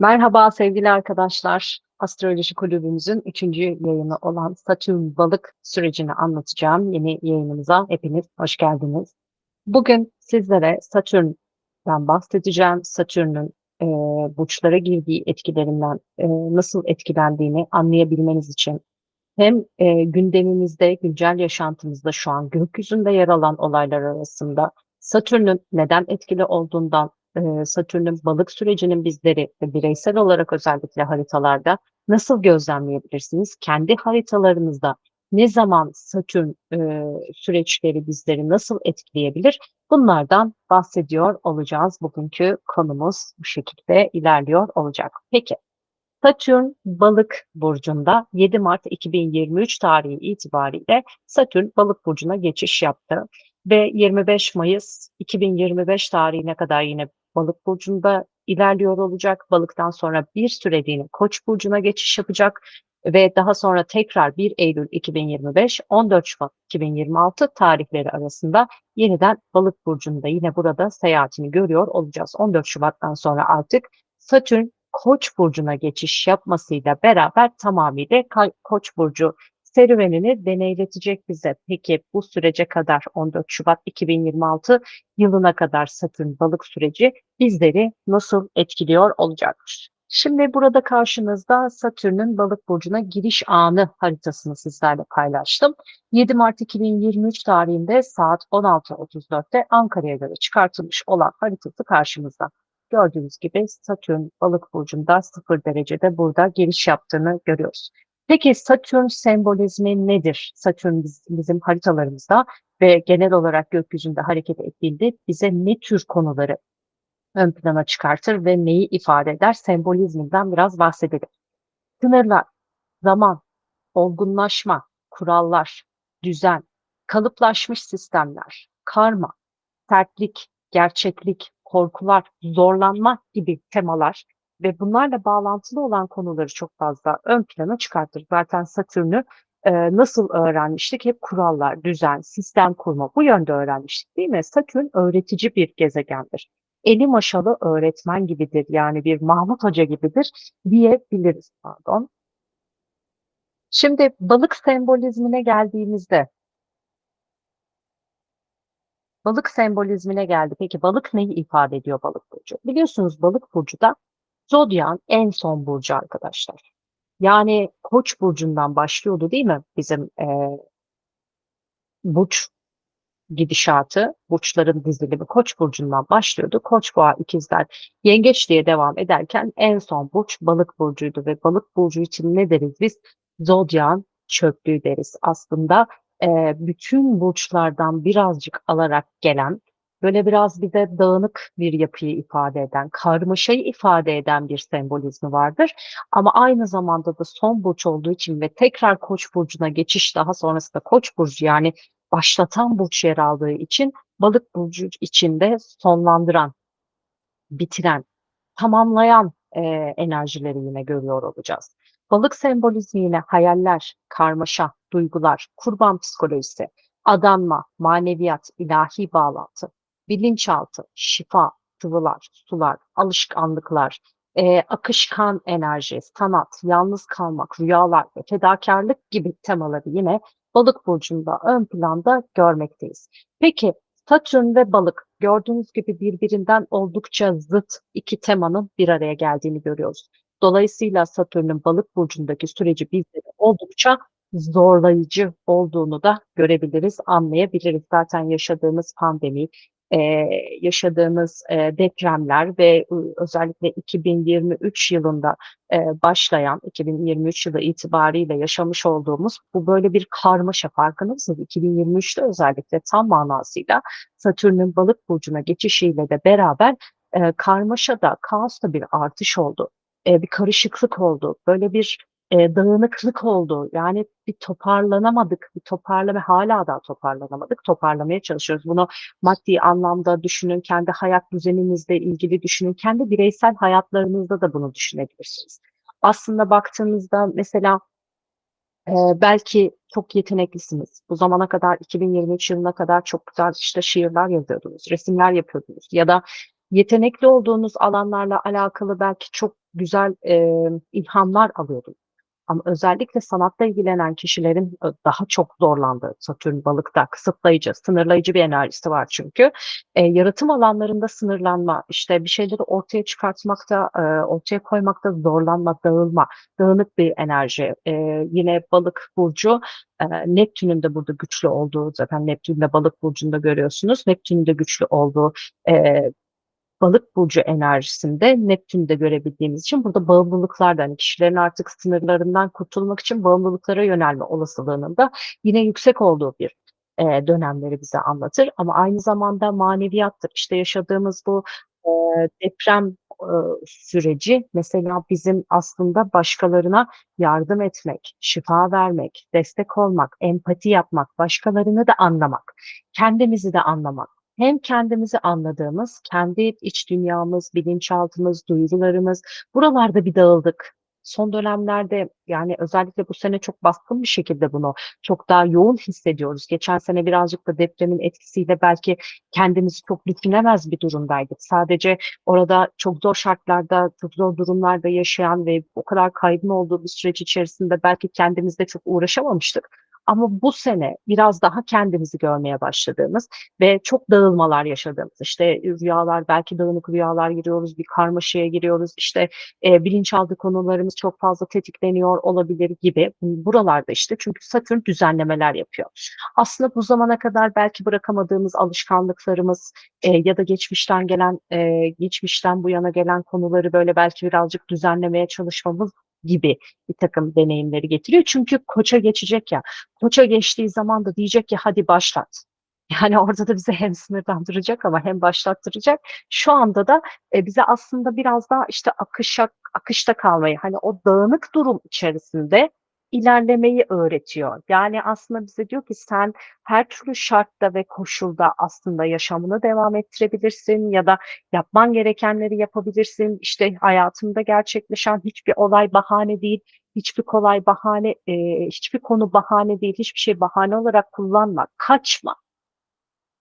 Merhaba sevgili arkadaşlar. Astroloji Kulübümüzün üçüncü yayını olan Satürn balık sürecini anlatacağım. Yeni yayınımıza hepiniz hoş geldiniz. Bugün sizlere Satürn'den bahsedeceğim. Satürn'ün e, burçlara girdiği etkilerinden e, nasıl etkilendiğini anlayabilmeniz için hem e, gündemimizde, güncel yaşantımızda şu an gökyüzünde yer alan olaylar arasında Satürn'ün neden etkili olduğundan Satürn'ün balık sürecinin bizleri bireysel olarak özellikle haritalarda nasıl gözlemleyebilirsiniz? Kendi haritalarınızda ne zaman Satürn e, süreçleri bizleri nasıl etkileyebilir? Bunlardan bahsediyor olacağız. Bugünkü konumuz bu şekilde ilerliyor olacak. Peki, Satürn balık burcunda 7 Mart 2023 tarihi itibariyle Satürn balık burcuna geçiş yaptı ve 25 Mayıs 2025 tarihine kadar yine Balık burcunda ilerliyor olacak. Balıktan sonra bir süreliğine Koç burcuna geçiş yapacak ve daha sonra tekrar 1 Eylül 2025 14 Şubat 2026 tarihleri arasında yeniden Balık burcunda yine burada seyahatini görüyor olacağız. 14 Şubat'tan sonra artık Satürn Koç burcuna geçiş yapmasıyla beraber tamamıyla Koç burcu serüvenini deneyletecek bize. Peki bu sürece kadar 14 Şubat 2026 yılına kadar Satürn balık süreci bizleri nasıl etkiliyor olacaktır? Şimdi burada karşınızda Satürn'ün balık burcuna giriş anı haritasını sizlerle paylaştım. 7 Mart 2023 tarihinde saat 16.34'te Ankara'ya göre çıkartılmış olan haritası karşımızda. Gördüğünüz gibi Satürn balık burcunda 0 derecede burada giriş yaptığını görüyoruz. Peki Satürn sembolizmi nedir? Satürn bizim haritalarımızda ve genel olarak gökyüzünde hareket ettiğinde bize ne tür konuları ön plana çıkartır ve neyi ifade eder? Sembolizminden biraz bahsedelim. Sınırlar, zaman, olgunlaşma, kurallar, düzen, kalıplaşmış sistemler, karma, sertlik, gerçeklik, korkular, zorlanma gibi temalar ve bunlarla bağlantılı olan konuları çok fazla ön plana çıkartır. Zaten Satürn'ü e, nasıl öğrenmiştik? Hep kurallar, düzen, sistem kurma bu yönde öğrenmiştik değil mi? Satürn öğretici bir gezegendir. Eli maşalı öğretmen gibidir yani bir Mahmut Hoca gibidir diyebiliriz pardon. Şimdi balık sembolizmine geldiğimizde balık sembolizmine geldi. Peki balık neyi ifade ediyor balık burcu? Biliyorsunuz balık burcu da Zodyan en son burcu arkadaşlar. Yani Koç burcundan başlıyordu değil mi bizim e, burç gidişatı, burçların dizilimi Koç burcundan başlıyordu. Koç boğa ikizler yengeç diye devam ederken en son burç balık burcuydu ve balık burcu için ne deriz biz? Zodyan çöplüğü deriz. Aslında e, bütün burçlardan birazcık alarak gelen böyle biraz bize dağınık bir yapıyı ifade eden, karmaşayı ifade eden bir sembolizmi vardır. Ama aynı zamanda da son burç olduğu için ve tekrar Koç burcuna geçiş daha sonrasında Koç burcu yani başlatan burç yer aldığı için Balık burcu içinde sonlandıran, bitiren, tamamlayan e, enerjileri yine görüyor olacağız. Balık sembolizmi yine hayaller, karmaşa, duygular, kurban psikolojisi, adanma, maneviyat, ilahi bağlantı, bilinçaltı, şifa, sıvılar, sular, alışkanlıklar, e, akışkan enerji, sanat, yalnız kalmak, rüyalar ve fedakarlık gibi temaları yine balık burcunda ön planda görmekteyiz. Peki Satürn ve balık gördüğünüz gibi birbirinden oldukça zıt iki temanın bir araya geldiğini görüyoruz. Dolayısıyla Satürn'ün balık burcundaki süreci bizlere oldukça zorlayıcı olduğunu da görebiliriz, anlayabiliriz. Zaten yaşadığımız pandemi, e, yaşadığımız e, depremler ve özellikle 2023 yılında e, başlayan 2023 yılı itibariyle yaşamış olduğumuz bu böyle bir karmaşa farkındasınız. 2023'te özellikle tam manasıyla Satürn'ün balık burcuna geçişiyle de beraber e, karmaşada, kaosta bir artış oldu. E, bir karışıklık oldu. Böyle bir e, dağınıklık oldu. Yani bir toparlanamadık, bir toparlama hala da toparlanamadık. Toparlamaya çalışıyoruz. Bunu maddi anlamda düşünün, kendi hayat düzeninizle ilgili düşünün, kendi bireysel hayatlarınızda da bunu düşünebilirsiniz. Aslında baktığınızda mesela e, belki çok yeteneklisiniz. Bu zamana kadar 2023 yılına kadar çok güzel işte şiirler yazıyordunuz, resimler yapıyordunuz ya da yetenekli olduğunuz alanlarla alakalı belki çok güzel, eee, ilhamlar alıyordunuz. Ama özellikle sanatla ilgilenen kişilerin ö daha çok zorlandığı Satürn Balık'ta kısıtlayıcı, sınırlayıcı bir enerjisi var çünkü. Eee, yaratım alanlarında sınırlanma, işte, bir şeyleri ortaya çıkartmakta, eee, ortaya koymakta zorlanma, dağılma, dağınık bir enerji. Eee, yine Balık burcu, eee, Neptün'ün de burada güçlü olduğu, zaten Neptün de Balık burcunda görüyorsunuz. Neptün'ün de güçlü olduğu, eee, Balık burcu enerjisinde Neptün'ü de görebildiğimiz için burada bağımlılıklar da, hani, kişilerin artık sınırlarından kurtulmak için bağımlılıklara yönelme olasılığının da yine yüksek olduğu bir, eee, dönemleri bize anlatır ama aynı zamanda maneviyattır. İşte, yaşadığımız bu, eee, deprem, ııı, süreci mesela bizim aslında başkalarına yardım etmek, şifa vermek, destek olmak, empati yapmak, başkalarını da anlamak, kendimizi de anlamak. Hem kendimizi anladığımız, kendi iç dünyamız, bilinçaltımız, duygularımız, buralarda bir dağıldık. Son dönemlerde, yani, özellikle bu sene çok baskın bir şekilde bunu çok daha yoğun hissediyoruz. Geçen sene birazcık da depremin etkisiyle belki kendimizi çok düşünemez bir durumdaydık. Sadece orada çok zor şartlarda, çok zor durumlarda yaşayan ve o kadar kaybın olduğu bir süreç içerisinde belki kendimizle çok uğraşamamıştık. Ama bu sene biraz daha kendimizi görmeye başladığımız ve çok dağılmalar yaşadığımız, işte, rüyalar, belki dağınık rüyalar giriyoruz, bir karmaşaya giriyoruz, işte, eee, bilinçaltı konularımız çok fazla tetikleniyor olabilir gibi. Buralarda, işte, çünkü Satürn düzenlemeler yapıyor. Aslında bu zamana kadar belki bırakamadığımız alışkanlıklarımız, eee, ya da geçmişten gelen, eee, geçmişten bu yana gelen konuları, böyle, belki birazcık düzenlemeye çalışmamız gibi birtakım deneyimleri getiriyor. Çünkü Koç'a geçecek ya, Koç'a geçtiği zaman da diyecek ki hadi başlat. Yani, orada da bizi hem sınırlandıracak ama hem başlattıracak. Şu anda da, eee, bize aslında biraz daha, işte, akışa akışta kalmayı, hani, o dağınık durum içerisinde ilerlemeyi öğretiyor. Yani, aslında bize diyor ki sen her türlü şartta ve koşulda aslında yaşamını devam ettirebilirsin ya da yapman gerekenleri yapabilirsin. İşte, hayatında gerçekleşen hiçbir olay bahane değil, hiçbir kolay bahane, eee, hiçbir konu bahane değil, hiçbir şey bahane olarak kullanma, kaçma.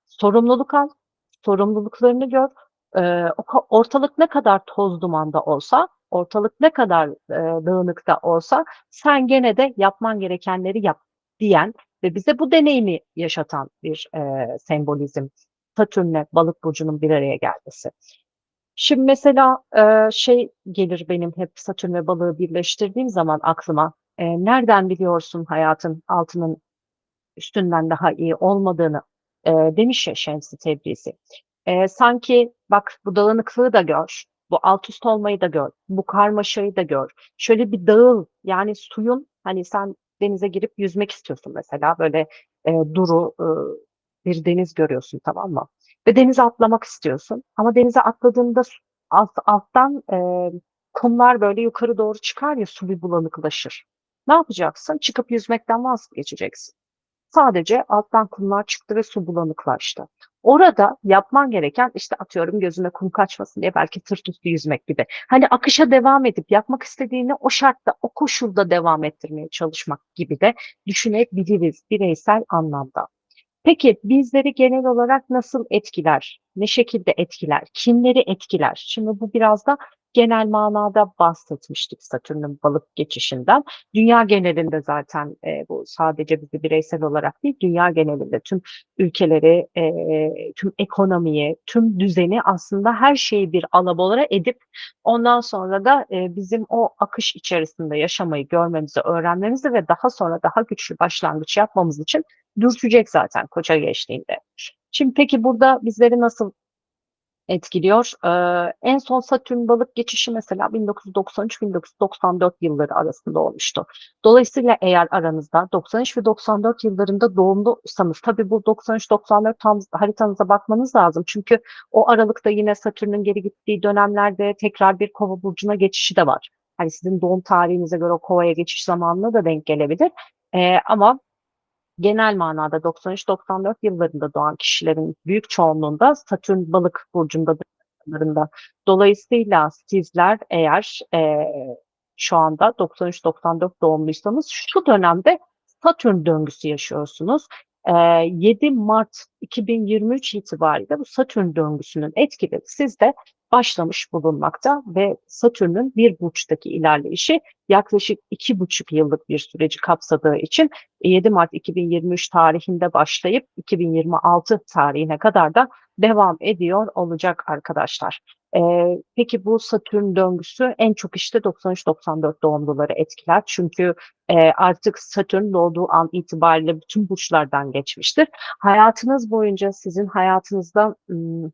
Sorumluluk al, sorumluluklarını gör. Ka ortalık ne kadar toz dumanda olsa, ortalık ne kadar, eee, dağınık da olsa sen gene de yapman gerekenleri yap diyen ve bize bu deneyimi yaşatan bir, eee, sembolizm. Satürn'le Balık burcunun bir araya gelmesi. Şimdi mesela, eee, şey gelir benim hep Satürn ve Balık'ı birleştirdiğim zaman aklıma, eee, "Nereden biliyorsun hayatın altının üstünden daha iyi olmadığını?" eee, demiş ya Şems-i Tebrizi. Eee, sanki bak bu dağınıklığı da gör, bu alt üst olmayı da gör, bu karmaşayı da gör. Şöyle bir dağıl, yani suyun, hani, sen denize girip yüzmek istiyorsun mesela, böyle, eee, duru, ııı, bir deniz görüyorsun, tamam mı? Ve denize atlamak istiyorsun ama denize atladığında alt alttan, eee, kumlar böyle yukarı doğru çıkar ya, su bir bulanıklaşır. Ne yapacaksın? Çıkıp yüzmekten vaz mı geçeceksin? Sadece alttan kumlar çıktı ve su bulanıklaştı. Orada yapman gereken, işte, atıyorum gözüne kum kaçmasın diye belki sırt üstü yüzmek gibi. Hani, akışa devam edip yapmak istediğini o şartta, o koşulda devam ettirmeye çalışmak gibi de düşünebiliriz bireysel anlamda. Peki, bizleri genel olarak nasıl etkiler? Ne şekilde etkiler? Kimleri etkiler? Şimdi bu biraz da genel manada bahsetmiştik Satürn'ün Balık geçişinden. Dünya genelinde zaten, eee, bu sadece bizi bireysel olarak değil, dünya genelinde tüm ülkeleri, eee, tüm ekonomiyi, tüm düzeni aslında her şeyi bir alabora edip ondan sonra da, eee, bizim o akış içerisinde yaşamayı, görmemizi, öğrenmemizi ve daha sonra daha güçlü başlangıç yapmamız için dürtecek zaten Koç'a geçtiğinde. Şimdi peki burada bizleri nasıl etkiliyor? Eee, en son Satürn Balık geçişi mesela 1993-1994 yılları arasında olmuştu. Dolayısıyla eğer aranızda 93 ve 94 yıllarında doğumlusanız, tabii bu 93-94 tam haritanıza bakmanız lazım. Çünkü o aralıkta yine Satürn'ün geri gittiği dönemlerde tekrar bir Kova burcuna geçişi de var. Hani, sizin doğum tarihinize göre o Kova'ya geçiş zamanına da denk gelebilir. Eee, ama genel manada 93-94 yıllarında doğan kişilerin büyük çoğunluğunda Satürn Balık burcundadır. Dolayısıyla sizler eğer, eee, şu anda 93-94 doğumluysanız şu dönemde Satürn döngüsü yaşıyorsunuz. e, 7 Mart 2023 itibariyle bu Satürn döngüsünün etkileri sizde başlamış bulunmakta ve Satürn'ün bir burçtaki ilerleyişi yaklaşık iki buçuk yıllık bir süreci kapsadığı için 7 Mart 2023 tarihinde başlayıp 2026 tarihine kadar da devam ediyor olacak arkadaşlar. Ee, peki bu Satürn döngüsü en çok işte 93-94 doğumluları etkiler. Çünkü e, artık Satürn doğduğu an itibariyle bütün burçlardan geçmiştir. Hayatınız boyunca sizin hayatınızda ım,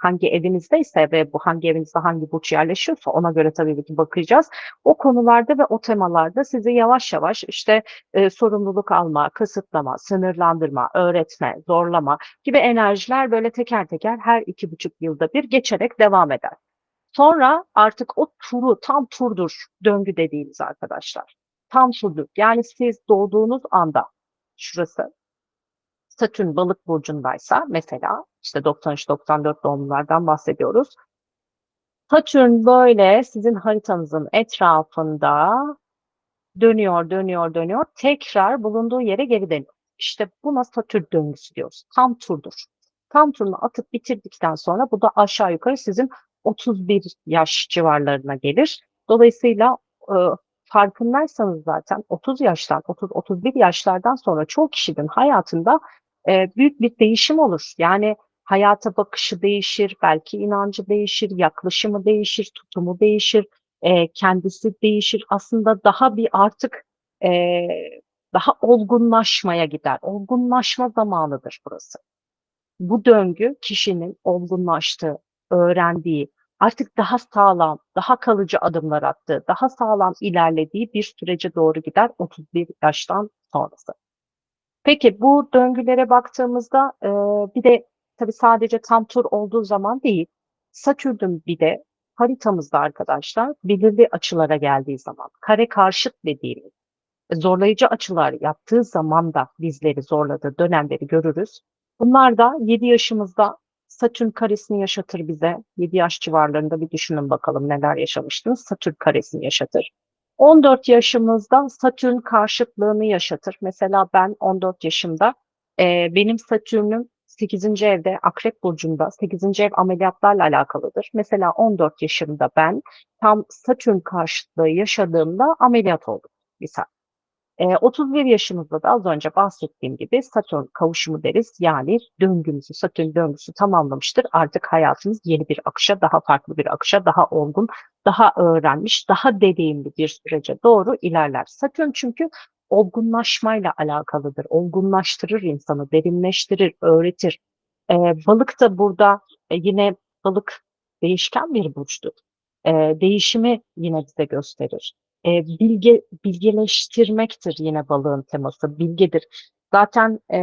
hangi evinizdeyse ve bu hangi evinizde hangi burç yerleşiyorsa ona göre tabii ki bakacağız. O konularda ve o temalarda sizi yavaş yavaş işte e, sorumluluk alma, kısıtlama, sınırlandırma, öğretme, zorlama gibi enerjiler böyle teker teker her iki buçuk yılda bir geçerek devam eder. Sonra artık o turu, tam turdur döngü dediğimiz arkadaşlar. Tam turdur. Yani siz doğduğunuz anda şurası Satürn balık burcundaysa mesela işte 93-94 doğumlulardan bahsediyoruz. Satürn böyle sizin haritanızın etrafında dönüyor, dönüyor, dönüyor. Tekrar bulunduğu yere geri dönüyor. İşte buna Satürn döngüsü diyoruz. Tam turdur. Tam turunu atıp bitirdikten sonra bu da aşağı yukarı sizin 31 yaş civarlarına gelir. Dolayısıyla e, farkındaysanız zaten 30 yaştan, 30-31 yaşlardan sonra çoğu kişinin hayatında e, büyük bir değişim olur. Yani hayata bakışı değişir, belki inancı değişir, yaklaşımı değişir, tutumu değişir, e, kendisi değişir. Aslında daha bir artık e, daha olgunlaşmaya gider. Olgunlaşma zamanıdır burası. Bu döngü kişinin olgunlaştığı, öğrendiği, artık daha sağlam, daha kalıcı adımlar attığı, daha sağlam ilerlediği bir sürece doğru gider 31 yaştan sonrası. Peki bu döngülere baktığımızda e, bir de tabii sadece tam tur olduğu zaman değil, Satürn'ün bir de haritamızda arkadaşlar belirli açılara geldiği zaman, kare karşıt dediğimiz zorlayıcı açılar yaptığı zaman da bizleri zorladığı dönemleri görürüz. Bunlar da 7 yaşımızda Satürn karesini yaşatır bize. 7 yaş civarlarında bir düşünün bakalım neler yaşamıştınız. Satürn karesini yaşatır. 14 yaşımızda Satürn karşıtlığını yaşatır. Mesela ben 14 yaşımda e, benim Satürn'üm 8. evde Akrep Burcu'nda 8. ev ameliyatlarla alakalıdır. Mesela 14 yaşımda ben tam Satürn karşıtlığı yaşadığımda ameliyat oldum. Misal. E, 31 yaşımızda da az önce bahsettiğim gibi Satürn kavuşumu deriz. Yani döngümüzü, Satürn döngüsü tamamlamıştır. Artık hayatımız yeni bir akışa, daha farklı bir akışa, daha olgun, daha öğrenmiş, daha deneyimli bir sürece doğru ilerler. Satürn çünkü olgunlaşmayla alakalıdır. Olgunlaştırır insanı, derinleştirir, öğretir. E, balık da burada e, yine balık değişken bir burçtur. E, değişimi yine bize gösterir. E, bilge bilgeleştirmektir yine balığın teması, bilgedir. Zaten e,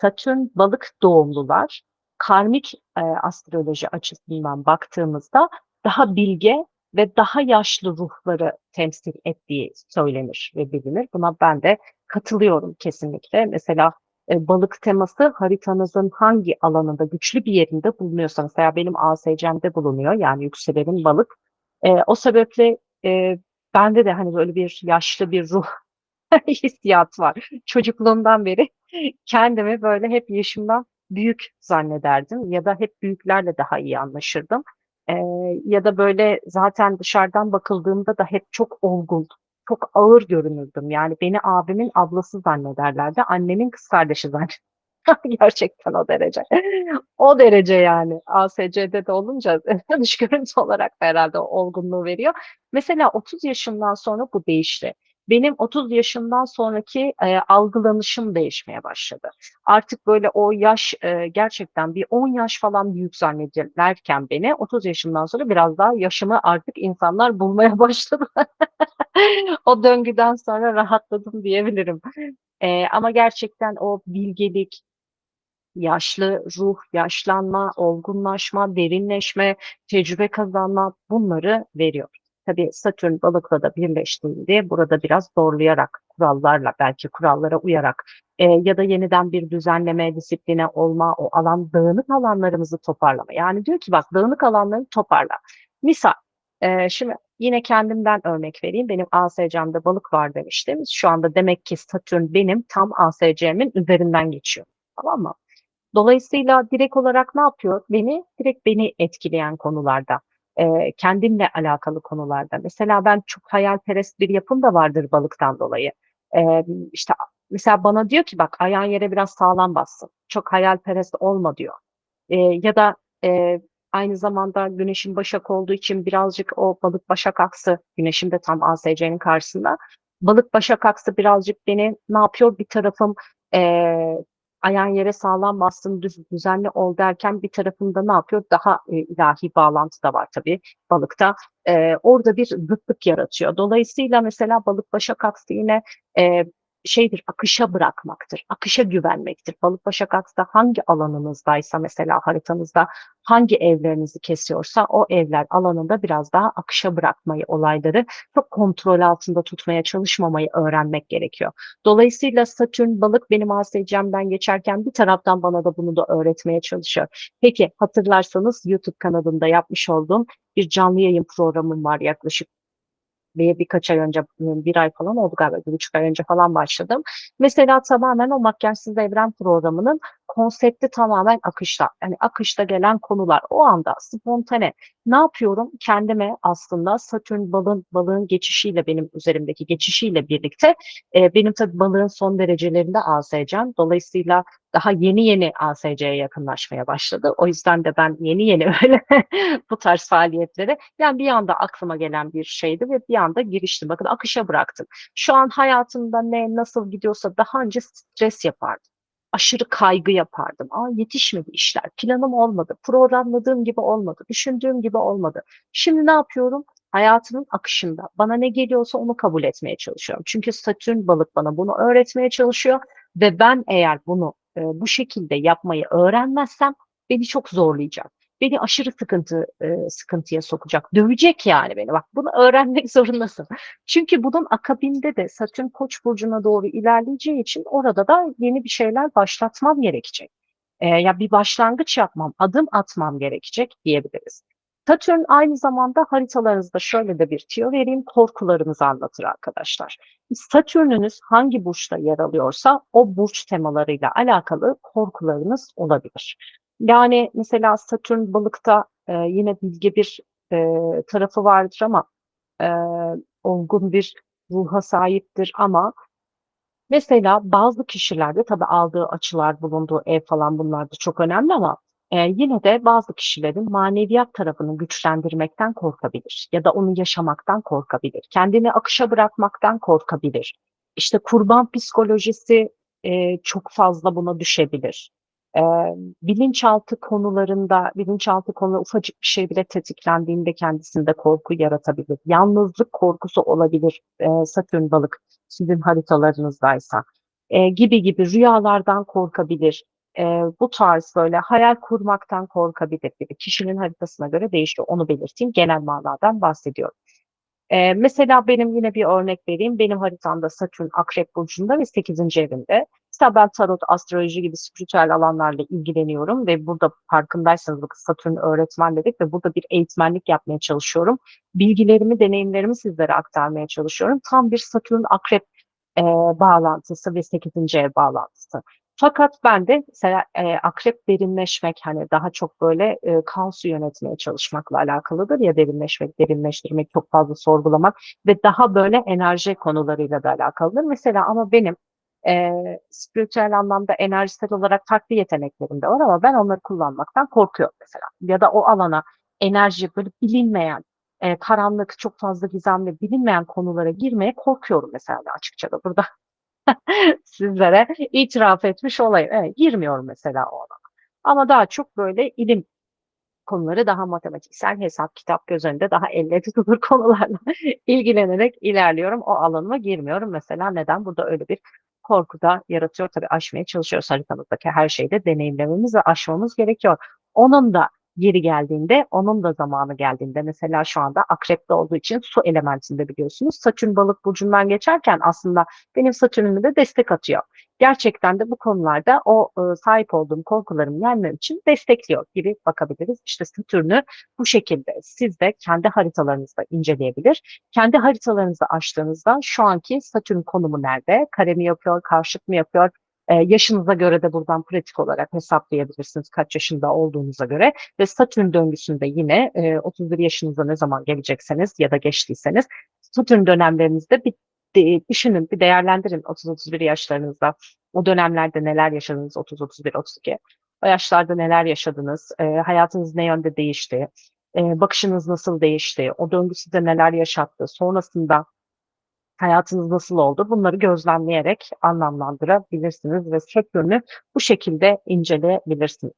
Satürn balık doğumlular karmik e, astroloji açısından baktığımızda daha bilge ve daha yaşlı ruhları temsil ettiği söylenir ve bilinir. Buna ben de katılıyorum kesinlikle. Mesela e, balık teması haritanızın hangi alanında güçlü bir yerinde bulunuyorsa mesela benim ASC'mde bulunuyor yani yükselenim balık. E, o sebeple e, bende de hani böyle bir yaşlı bir ruh hissiyat var. Çocukluğumdan beri kendimi böyle hep yaşımdan büyük zannederdim ya da hep büyüklerle daha iyi anlaşırdım. Ee, ya da böyle zaten dışarıdan bakıldığında da hep çok olgun, çok ağır görünürdüm. Yani beni abimin ablası zannederlerdi, annemin kız kardeşi zannederlerdi. Gerçekten o derece. O derece yani. ASC'de de olunca dış görüntü olarak herhalde o olgunluğu veriyor. Mesela 30 yaşından sonra bu değişti. Benim 30 yaşından sonraki e, algılanışım değişmeye başladı. Artık böyle o yaş e, gerçekten bir 10 yaş falan büyük zannederlerken beni 30 yaşından sonra biraz daha yaşımı artık insanlar bulmaya başladı. o döngüden sonra rahatladım diyebilirim. E, ama gerçekten o bilgelik, yaşlı ruh, yaşlanma, olgunlaşma, derinleşme, tecrübe kazanma bunları veriyor. Tabii Satürn balıkla da birleştiğinde burada biraz zorlayarak, kurallarla belki kurallara uyarak e, ya da yeniden bir düzenleme, disipline olma, o alan dağınık alanlarımızı toparlama. Yani diyor ki bak dağınık alanları toparla. Misal, e, şimdi Yine kendimden örnek vereyim. Benim ASC'mde balık var demiştim. Şu anda demek ki Satürn benim tam ASC'min üzerinden geçiyor. Tamam mı? Dolayısıyla direkt olarak ne yapıyor? Beni direkt beni etkileyen konularda, e, kendimle alakalı konularda. Mesela ben çok hayalperest bir yapım da vardır balıktan dolayı. E, işte mesela bana diyor ki bak ayağın yere biraz sağlam bassın. Çok hayalperest olma diyor. E, ya da e, aynı zamanda güneşin başak olduğu için birazcık o balık başak aksı, güneşin de tam ASC'nin karşısında. Balık başak aksı birazcık beni ne yapıyor? Bir tarafım e, ayağın yere sağlam bassın, düz, düzenli ol derken bir tarafında ne yapıyor? Daha e, ilahi bağlantı da var tabii balıkta. E, orada bir zıtlık yaratıyor. Dolayısıyla mesela balık başak aksı yine e, şeydir, akışa bırakmaktır, akışa güvenmektir. Balık başak aksı hangi alanınızdaysa mesela haritanızda hangi evlerinizi kesiyorsa o evler alanında biraz daha akışa bırakmayı, olayları çok kontrol altında tutmaya çalışmamayı öğrenmek gerekiyor. Dolayısıyla Satürn balık benim ASC'mden geçerken bir taraftan bana da bunu da öğretmeye çalışıyor. Peki hatırlarsanız YouTube kanalında yapmış olduğum bir canlı yayın programım var yaklaşık bir birkaç ay önce, bir ay falan oldu galiba, bir buçuk ay önce falan başladım. Mesela tamamen o makyajsız evren programının konsepti tamamen akışta. Yani akışta gelen konular o anda spontane. Ne yapıyorum? Kendime aslında Satürn balığın, balığın geçişiyle benim üzerimdeki geçişiyle birlikte e, benim tabii balığın son derecelerinde ASC'm. Dolayısıyla daha yeni yeni ASC'ye yakınlaşmaya başladı. O yüzden de ben yeni yeni öyle bu tarz faaliyetlere yani bir anda aklıma gelen bir şeydi ve bir anda giriştim. Bakın akışa bıraktım. Şu an hayatımda ne nasıl gidiyorsa daha önce stres yapardım aşırı kaygı yapardım. Aa yetişmedi işler, planım olmadı, programladığım gibi olmadı, düşündüğüm gibi olmadı. Şimdi ne yapıyorum? Hayatımın akışında bana ne geliyorsa onu kabul etmeye çalışıyorum. Çünkü Satürn balık bana bunu öğretmeye çalışıyor ve ben eğer bunu e, bu şekilde yapmayı öğrenmezsem beni çok zorlayacak beni aşırı sıkıntı e, sıkıntıya sokacak. Dövecek yani beni. Bak bunu öğrenmek zorundasın. Çünkü bunun akabinde de Satürn Koç burcuna doğru ilerleyeceği için orada da yeni bir şeyler başlatmam gerekecek. E, ya bir başlangıç yapmam, adım atmam gerekecek diyebiliriz. Satürn aynı zamanda haritalarınızda şöyle de bir tüyo vereyim, korkularınızı anlatır arkadaşlar. Satürnünüz hangi burçta yer alıyorsa o burç temalarıyla alakalı korkularınız olabilir. Yani mesela Satürn balıkta e, yine bilge bir e, tarafı vardır ama e, olgun bir ruha sahiptir ama mesela bazı kişilerde tabii aldığı açılar, bulunduğu ev falan bunlar da çok önemli ama e, yine de bazı kişilerin maneviyat tarafını güçlendirmekten korkabilir ya da onu yaşamaktan korkabilir. Kendini akışa bırakmaktan korkabilir. İşte kurban psikolojisi e, çok fazla buna düşebilir e, bilinçaltı konularında, bilinçaltı konu ufacık bir şey bile tetiklendiğinde kendisinde korku yaratabilir. Yalnızlık korkusu olabilir e, Satürn balık sizin haritalarınızdaysa. E, gibi gibi rüyalardan korkabilir. E, bu tarz böyle hayal kurmaktan korkabilir gibi. Kişinin haritasına göre değişiyor. Onu belirteyim. Genel manadan bahsediyorum. Ee, mesela benim yine bir örnek vereyim. Benim haritamda Satürn Akrep Burcu'nda ve 8. evinde. Mesela ben tarot, astroloji gibi spiritüel alanlarla ilgileniyorum ve burada farkındaysanız Satürn öğretmen dedik ve burada bir eğitmenlik yapmaya çalışıyorum. Bilgilerimi, deneyimlerimi sizlere aktarmaya çalışıyorum. Tam bir Satürn Akrep e, bağlantısı ve 8. ev bağlantısı. Fakat ben de mesela e, akrep derinleşmek hani daha çok böyle e, kaosu yönetmeye çalışmakla alakalıdır ya derinleşmek, derinleştirmek, çok fazla sorgulamak ve daha böyle enerji konularıyla da alakalıdır. Mesela ama benim e, spiritüel anlamda enerjisel olarak farklı yeteneklerim de var ama ben onları kullanmaktan korkuyorum mesela. Ya da o alana enerji böyle bilinmeyen, e, karanlık, çok fazla gizemli, bilinmeyen konulara girmeye korkuyorum mesela açıkça da burada sizlere itiraf etmiş olayım. Evet, girmiyorum mesela o alana. Ama daha çok böyle ilim konuları daha matematiksel hesap kitap göz önünde daha elle tutulur konularla ilgilenerek ilerliyorum. O alanıma girmiyorum. Mesela neden? Burada öyle bir korku da yaratıyor. Tabii aşmaya çalışıyoruz haritamızdaki her şeyde deneyimlememiz ve aşmamız gerekiyor. Onun da yeri geldiğinde, onun da zamanı geldiğinde mesela şu anda akrepte olduğu için su elementinde biliyorsunuz. Satürn balık burcundan geçerken aslında benim satürnümü de destek atıyor. Gerçekten de bu konularda o e, sahip olduğum korkularımı yenmem için destekliyor gibi bakabiliriz. İşte Satürn'ü bu şekilde siz de kendi haritalarınızda inceleyebilir. Kendi haritalarınızı açtığınızda şu anki Satürn konumu nerede? Kare mi yapıyor, karşıt mı yapıyor? Ee, yaşınıza göre de buradan pratik olarak hesaplayabilirsiniz kaç yaşında olduğunuza göre ve Satürn döngüsünde yine e, 31 yaşınıza ne zaman gelecekseniz ya da geçtiyseniz Satürn dönemlerinizde bir düşünün, bir değerlendirin 30-31 yaşlarınızda. O dönemlerde neler yaşadınız 30-31-32? O yaşlarda neler yaşadınız? E, hayatınız ne yönde değişti? E, bakışınız nasıl değişti? O döngü size neler yaşattı? Sonrasında hayatınız nasıl oldu? Bunları gözlemleyerek anlamlandırabilirsiniz ve Satürn'ü bu şekilde inceleyebilirsiniz.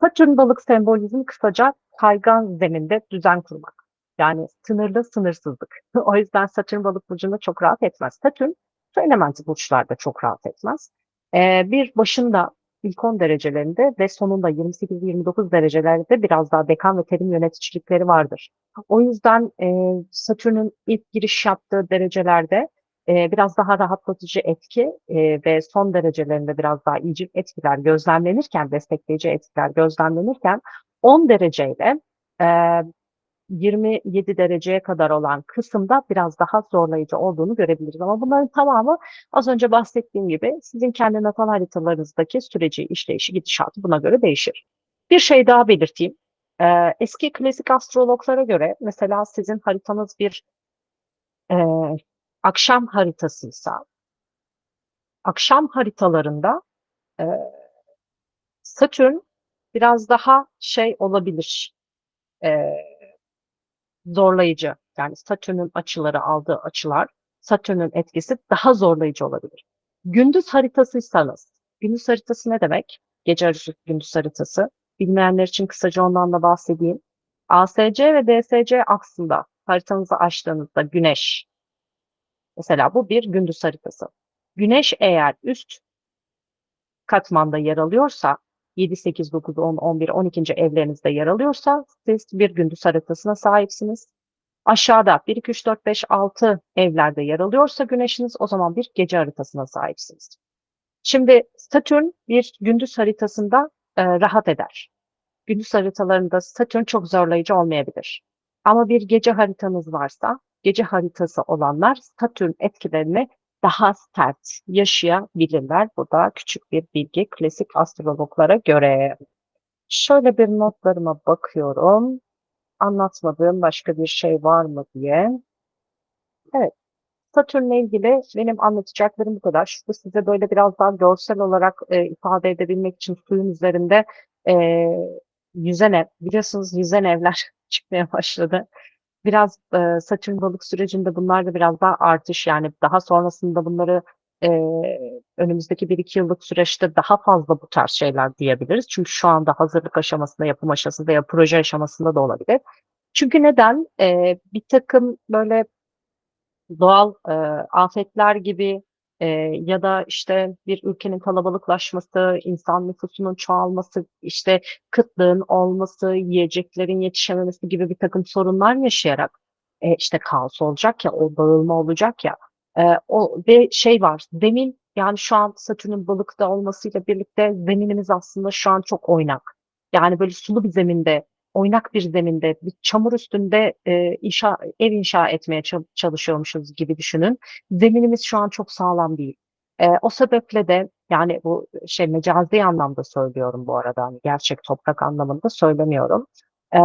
Satürn balık sembolizm kısaca kaygan zeminde düzen kurmak. Yani sınırlı sınırsızlık. o yüzden Satürn balık burcunda çok rahat etmez. Satürn su elementi burçlarda çok rahat etmez. Ee, bir başında ilk 10 derecelerinde ve sonunda 28-29 derecelerde biraz daha dekan ve terim yöneticilikleri vardır. O yüzden e, Satürn'ün ilk giriş yaptığı derecelerde e, biraz daha rahatlatıcı etki e, ve son derecelerinde biraz daha iyicil etkiler gözlemlenirken, destekleyici etkiler gözlemlenirken 10 dereceyle e, 27 dereceye kadar olan kısımda biraz daha zorlayıcı olduğunu görebiliriz. Ama bunların tamamı az önce bahsettiğim gibi sizin kendi natal haritalarınızdaki süreci, işleyişi, gidişatı buna göre değişir. Bir şey daha belirteyim. Ee, eski klasik astrologlara göre mesela sizin haritanız bir e, akşam haritasıysa akşam haritalarında e, Satürn biraz daha şey olabilir. E, zorlayıcı. Yani Satürn'ün açıları aldığı açılar, Satürn'ün etkisi daha zorlayıcı olabilir. Gündüz haritasıysanız, gündüz haritası ne demek? Gece gündüz haritası. Bilmeyenler için kısaca ondan da bahsedeyim. ASC ve DSC aksında haritanızı açtığınızda güneş, mesela bu bir gündüz haritası. Güneş eğer üst katmanda yer alıyorsa 7, 8, 9, 10, 11, 12. evlerinizde yer alıyorsa siz bir gündüz haritasına sahipsiniz. Aşağıda 1, 2, 3, 4, 5, 6 evlerde yer alıyorsa güneşiniz o zaman bir gece haritasına sahipsiniz. Şimdi Satürn bir gündüz haritasında e, rahat eder. Gündüz haritalarında Satürn çok zorlayıcı olmayabilir. Ama bir gece haritanız varsa, gece haritası olanlar Satürn etkilerini daha sert yaşayabilirler. Bu da küçük bir bilgi klasik astrologlara göre. Şöyle bir notlarıma bakıyorum. Anlatmadığım başka bir şey var mı diye. Evet. Satürn'le ilgili benim anlatacaklarım bu kadar. Şurada size böyle biraz daha görsel olarak e, ifade edebilmek için suyun üzerinde e, yüzen ev, biliyorsunuz yüzen evler çıkmaya başladı biraz e, Satürn balık sürecinde bunlar da biraz daha artış yani daha sonrasında bunları e, önümüzdeki bir iki yıllık süreçte daha fazla bu tarz şeyler diyebiliriz. Çünkü şu anda hazırlık aşamasında, yapım aşamasında ya proje aşamasında da olabilir. Çünkü neden? E, bir takım böyle doğal e, afetler gibi e, ya da işte bir ülkenin kalabalıklaşması, insan nüfusunun çoğalması, işte kıtlığın olması, yiyeceklerin yetişememesi gibi bir takım sorunlar yaşayarak e, işte kaos olacak ya, o dağılma olacak ya. E, o ve şey var, zemin yani şu an Satürn'ün balıkta olmasıyla birlikte zeminimiz aslında şu an çok oynak. Yani böyle sulu bir zeminde oynak bir zeminde, bir çamur üstünde e, inşa, ev inşa etmeye çalışıyormuşuz gibi düşünün. Zeminimiz şu an çok sağlam değil. E, o sebeple de yani bu şey mecazi anlamda söylüyorum bu arada, hani gerçek toprak anlamında söylemiyorum. E,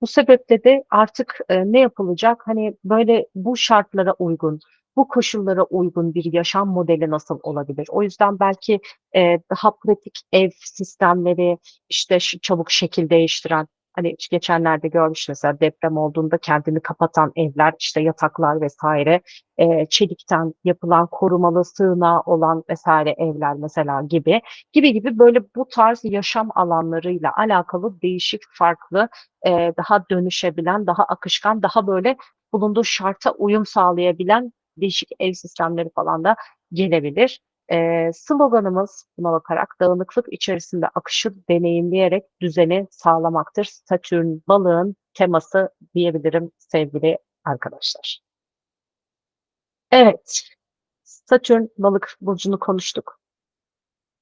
bu sebeple de artık e, ne yapılacak? Hani böyle bu şartlara uygun, bu koşullara uygun bir yaşam modeli nasıl olabilir? O yüzden belki e, daha pratik ev sistemleri, işte çabuk şekil değiştiren Hani geçenlerde görmüş mesela deprem olduğunda kendini kapatan evler, işte yataklar vesaire, e, çelikten yapılan korumalı sığınağı olan vesaire evler mesela gibi gibi gibi böyle bu tarz yaşam alanlarıyla alakalı değişik farklı e, daha dönüşebilen, daha akışkan, daha böyle bulunduğu şarta uyum sağlayabilen değişik ev sistemleri falan da gelebilir. E, sloganımız buna bakarak dağınıklık içerisinde akışı deneyimleyerek düzeni sağlamaktır. Satürn balığın teması diyebilirim sevgili arkadaşlar. Evet, Satürn balık burcunu konuştuk.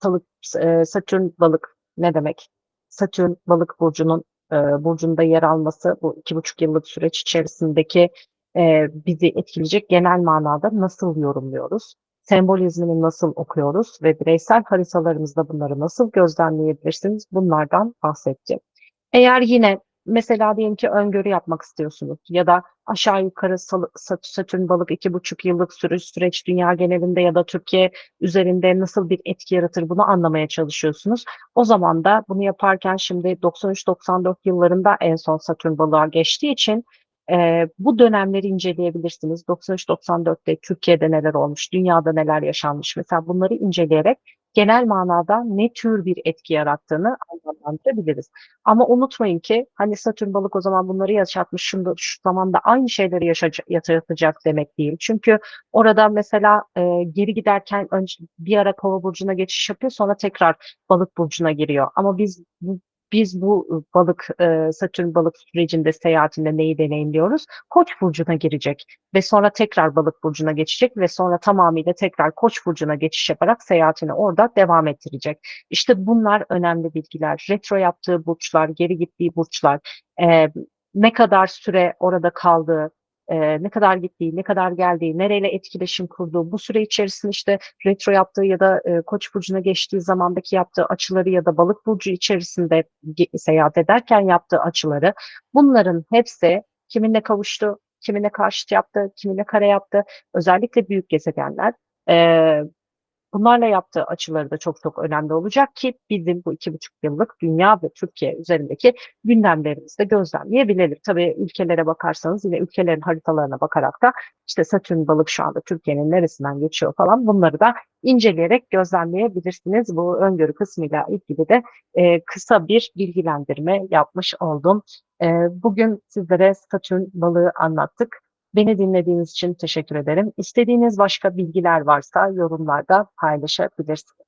Salık, eee, Satürn balık ne demek? Satürn balık burcunun eee, burcunda yer alması bu 2,5 yıllık süreç içerisindeki eee, bizi etkileyecek genel manada nasıl yorumluyoruz? Sembolizmini nasıl okuyoruz ve bireysel haritalarımızda bunları nasıl gözlemleyebilirsiniz? Bunlardan bahsedeceğim. Eğer yine mesela diyelim ki öngörü yapmak istiyorsunuz ya da aşağı yukarı Satürn balık iki buçuk yıllık süreç, süreç dünya genelinde ya da Türkiye üzerinde nasıl bir etki yaratır bunu anlamaya çalışıyorsunuz. O zaman da bunu yaparken şimdi 93-94 yıllarında en son Satürn balığa geçtiği için e, bu dönemleri inceleyebilirsiniz. 93-94'te Türkiye'de neler olmuş, dünyada neler yaşanmış mesela bunları inceleyerek genel manada ne tür bir etki yarattığını anlamlandırabiliriz. Ama unutmayın ki hani Satürn balık o zaman bunları yaşatmış, şunda, şu zamanda aynı şeyleri yaşatacak demek değil. Çünkü orada mesela e, geri giderken önce bir ara kova burcuna geçiş yapıyor sonra tekrar balık burcuna giriyor. Ama biz bu biz bu balık e, Satürn balık sürecinde seyahatinde neyi deneyimliyoruz? Koç burcuna girecek ve sonra tekrar balık burcuna geçecek ve sonra tamamıyla tekrar Koç burcuna geçiş yaparak seyahatini orada devam ettirecek. İşte bunlar önemli bilgiler. Retro yaptığı burçlar, geri gittiği burçlar, e, ne kadar süre orada kaldığı, e, ne kadar gittiği, ne kadar geldiği, nereyle etkileşim kurduğu, bu süre içerisinde işte retro yaptığı ya da e, Koç burcuna geçtiği zamandaki yaptığı açıları ya da Balık burcu içerisinde seyahat ederken yaptığı açıları, bunların hepsi kiminle kavuştu, kiminle karşıt yaptı, kiminle kare yaptı. Özellikle büyük gezegenler e, bunlarla yaptığı açıları da çok çok önemli olacak ki bizim bu iki buçuk yıllık dünya ve Türkiye üzerindeki gündemlerimizde gözlemleyebilelim. Tabii ülkelere bakarsanız yine ülkelerin haritalarına bakarak da işte Satürn balık şu anda Türkiye'nin neresinden geçiyor falan bunları da inceleyerek gözlemleyebilirsiniz. Bu öngörü kısmıyla ilgili de e, kısa bir bilgilendirme yapmış oldum. E, bugün sizlere Satürn balığı anlattık. Beni dinlediğiniz için teşekkür ederim. İstediğiniz başka bilgiler varsa yorumlarda paylaşabilirsiniz.